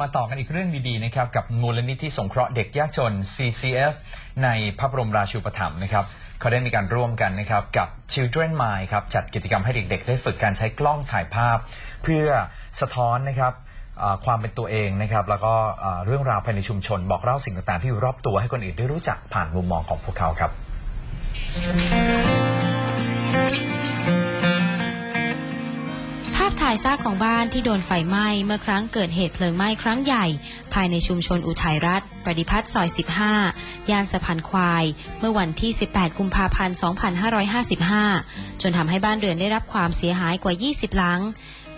มาต่อกันอีกเรื่องดีๆนะครับกับมูลนิธิสงเคราะห์เด็กยากจน CCF ในพระบรมราชูปถัมภ์นะครับเขาได้มีการร่วมกันนะครับกับ Children Mind ครับจัดกิจกรรมให้เด็กๆ ได้ฝึกการใช้กล้องถ่ายภาพ เพื่อสะท้อนนะครับความเป็นตัวเองนะครับแล้วก็เรื่องราวภายในชุมชน บอกเล่าสิ่งต่างๆที่อยู่รอบตัวให้คนอื่นได้รู้จักผ่านมุมมองของพวกเขาครับายซากของบ้านที่โดนไฟไหม้เมื่อครั้งเกิดเหตุเพลิงไหม้ครั้งใหญ่ ภายในชุมชนอุทัยรัฐ ปฏิพัฒน์ซอย 15 ย่านสะพานควาย เมื่อวันที่ 18 กุมภาพันธ์ 2555 จนทำให้บ้านเรือนได้รับความเสียหายกว่า 20 หลัง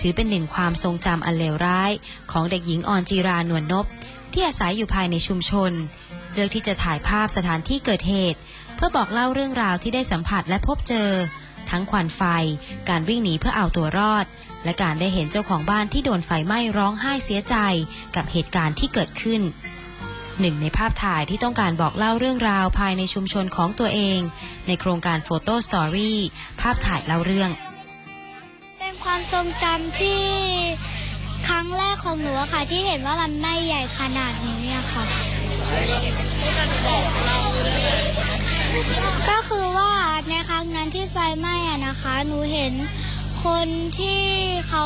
ถือเป็นหนึ่งความทรงจำอันเลวร้าย ของเด็กหญิงออนจีรานวลนพที่อาศัยอยู่ภายในชุมชน เลือกที่จะถ่ายภาพสถานที่เกิดเหตุ เพื่อบอกเล่าเรื่องราวที่ได้สัมผัสและพบเจอ ทั้งควันไฟ การวิ่งหนีเพื่อเอาตัวรอด และการได้เห็นเจ้าของบ้านที่โดนไฟไหม้ร้องไห้เสียใจกับเหตุการณ์ที่เกิดขึ้นหนึ่งในภาพถ่ายที่ต้องการบอกเล่าเรื่องราวภายในชุมชนของตัวเอง ในโครงการโฟโต้สตอรี่ภาพถ่ายเล่าเรื่อง เป็นความทรงจำที่ครั้งแรกของหนูอะค่ะ ที่เห็นว่ามันไม่ใหญ่ขนาดนี้อะค่ะ ก็คือว่า ในครั้งนั้นที่ไฟไหม้อะนะคะ หนูเห็นคนที่เขา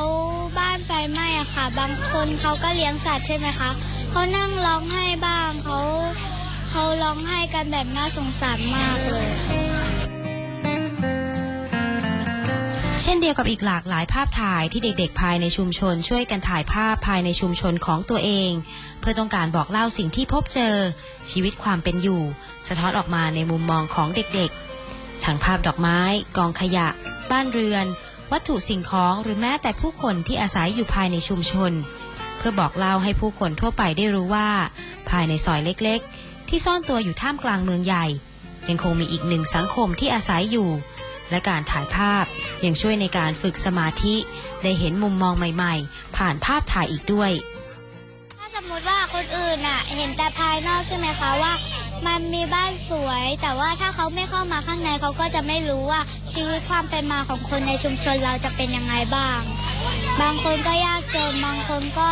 บ้านไฟไหม้อะค่ะ บางคนเขาก็เลี้ยงสัตว์ใช่ไหมคะเขานั่งร้องไห้บ้างเขาเขาร้องไห้กันแบบน่าสงสารมากเลย เช่นเดียวกับอีกหลากหลายภาพถ่ายที่เด็กๆ ภายในชุมชน ช่วยกันถ่ายภาพภายในชุมชนของตัวเอง เพื่อต้องการบอกเล่าสิ่งที่พบเจอ ชีวิตความเป็นอยู่ สะท้อนออกมาในมุมมองของเด็กๆ ทั้งภาพดอกไม้ กองขยะ บ้านเรือน วัตถุสิ่งของหรือแม้แต่ผู้คนที่อาศัยอยู่ภายในชุมชน เพื่อบอกเล่าให้ผู้คนทั่วไปได้รู้ว่า ภายในซอยเล็กๆ ที่ซ่อนตัวอยู่ท่ามกลางเมืองใหญ่ ยังคงมีอีกหนึ่งสังคมที่อาศัยอยู่ และการถ่ายภาพยังช่วยในการฝึกสมาธิ ได้เห็นมุมมองใหม่ๆ ผ่านภาพถ่ายอีกด้วย ถ้าสมมติว่าคนอื่นอะเห็นแต่ภายนอกใช่ไหมคะว่า มันมีบ้านสวย แต่ว่าถ้าเขาไม่เข้ามาข้างในเขาก็จะไม่รู้ว่าชีวิตความเป็นมาของคนในชุมชนเราจะเป็นยังไงบ้าง บางคนก็ยากจนบางคนก็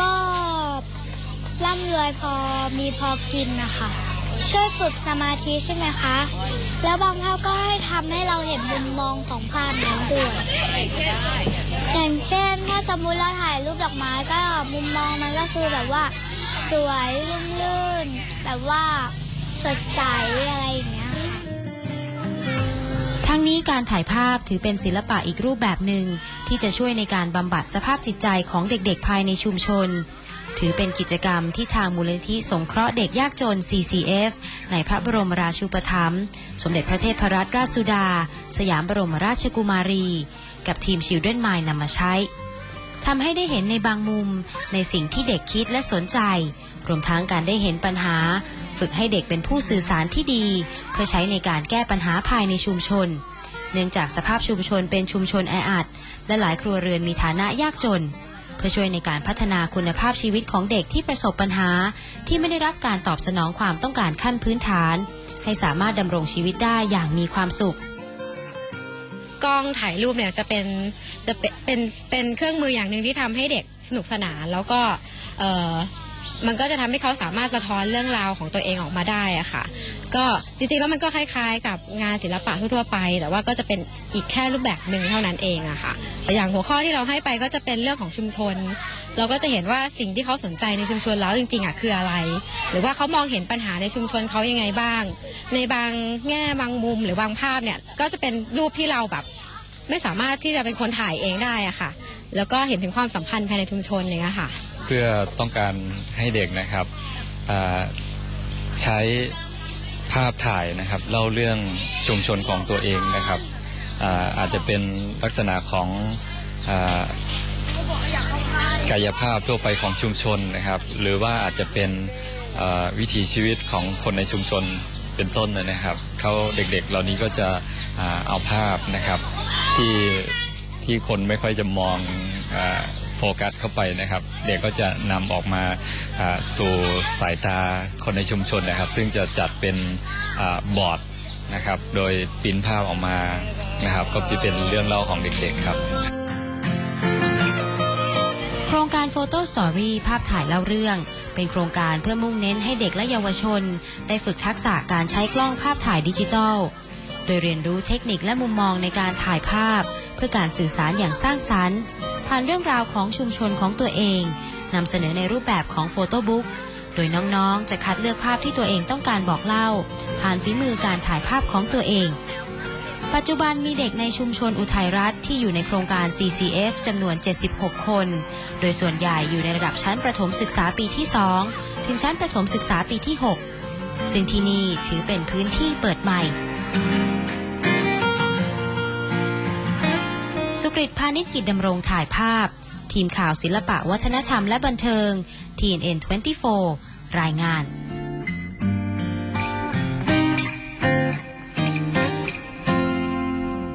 ก็ร่ำรวยพอมีพอกินนะคะช่วยฝึกสมาธิใช่ไหมคะ แล้วบางภาก็ให้ทำให้เราเห็นมุมมองของภาพนั้นด้วยอย่างเช่นถ้าสมมุติเราถ่ายรูปดอกไม้ก็มุมมองมันก็คือแบบว่า สวยรื่นๆแบบว่าสดใสอะไรอย่างเงี้ยค่ะทั้งนี้การถ่ายภาพถือเป็นศิลปะอีกรูปแบบหนึ่ง ที่จะช่วยในการบำบัดสภาพจิตใจของเด็กๆ ภายในชุมชน ถือเป็นกิจกรรมที่ทางมูลนิธิสงเคราะห์เด็กยากจน CCF ในพระบรมราชูปถัมภ์สมเด็จพระเทพรัตนราชสุดา สยามบรมราชกุมารี กับทีม Children Mind นำมาใช้ ทำให้ได้เห็นในบางมุมในสิ่งที่เด็กคิดและสนใจ รวมทั้งการได้เห็นปัญหา ฝึกให้เด็กเป็นผู้สื่อสารที่ดี เพื่อใช้ในการแก้ปัญหาภายในชุมชน เนื่องจากสภาพชุมชนเป็นชุมชนแออัด และหลายครัวเรือนมีฐานะยากจน เพื่อช่วยในการพัฒนาคุณภาพชีวิตของเด็กที่ประสบปัญหา ที่ไม่ได้รับการตอบสนองความต้องการขั้นพื้นฐาน ให้สามารถดำรงชีวิตได้อย่างมีความสุข กล้องถ่ายรูปเนี่ยจะเป็นจะเป็นเป็นเป็นเครื่องมืออย่างหนึ่งที่ทำให้เด็กสนุกสนานแล้วก็เออ มันก็จะทำให้เขาสามารถสะท้อนเรื่องราวของตัวเองออกมาได้อะค่ะ ก็จริงๆแล้วมันก็คล้ายๆ กับงานศิลปะทั่วๆไป แต่ว่าก็จะเป็นอีกแค่รูปแบบหนึ่งเท่านั้นเองอะค่ะ อย่างหัวข้อที่เราให้ไปก็จะเป็นเรื่องของชุมชน เราก็จะเห็นว่าสิ่งที่เขาสนใจในชุมชนแล้วจริงๆอะคืออะไร หรือว่าเขามองเห็นปัญหาในชุมชนเขายังไงบ้าง ในบางแง่บางมุมหรือบางภาพเนี่ยก็จะเป็นรูปที่เราแบบ ไม่สามารถที่จะเป็นคนถ่ายเองได้อะค่ะ แล้วก็เห็นถึงความสัมพันธ์ภายในชุมชนอย่างเงี้ยค่ะ เพื่อต้องการให้เด็กนะครับใช้ภาพถ่ายนะครับเล่าเรื่องชุมชนของตัวเองนะครับอาอาจจะเป็นลักษณะของอกายภาพทั่วไปของชุมชนนะครับ หรือว่าอาจจะเป็นวิถีชีวิตของคนในชุมชนเป็นต้นนะครับเขาเด็กๆ เหล่านี้ก็จะอเอาภาพนะครับ ที่ที่คนไม่ค่อยจะมองอโฟกัสเข้าไปนะครับ เด็กก็จะนำออกมาสู่สายตาคนในชุมชนนะครับ ซึ่งจะจัดเป็นอบอร์ดนะครับ โดยปิ้นภาพออกมานะครับ ก็จะเป็นเรื่องเล่าของเด็กๆครับ โครงการ Photo Story ภาพถ่ายเล่าเรื่อง เป็นโครงการเพื่อมุ่งเน้นให้เด็กและเยาวชน ได้ฝึกทักษะการใช้กล้องภาพถ่ายดิจิทัล โดยเรียนรู้เทคนิคและมุมมองในการถ่ายภาพ เพื่อการสื่อสารอย่างสร้างสรรค์ ผ่านเรื่องราวของชุมชนของตัวเองนำเสนอในรูปแบบของโฟโต้บุ๊กโดยน้องๆ จะคัดเลือกภาพที่ตัวเองต้องการบอกเล่า ผ่านฝีมือการถ่ายภาพของตัวเอง ปัจจุบันมีเด็กในชุมชนอุทัยรัฐที่อยู่ในโครงการ CCF จำนวน 76 คน โดยส่วนใหญ่อยู่ในระดับชั้นประถมศึกษาปีที่ 2 ถึงชั้นประถมศึกษาปีที่ 6 ซึ่งที่นี่ถือเป็นพื้นที่เปิดใหม่ สุกริตพาณิชกิจดำรงถ่ายภาพ ทีมข่าวศิลปะวัฒนธรรมและบันเทิง TNN 24 รายงาน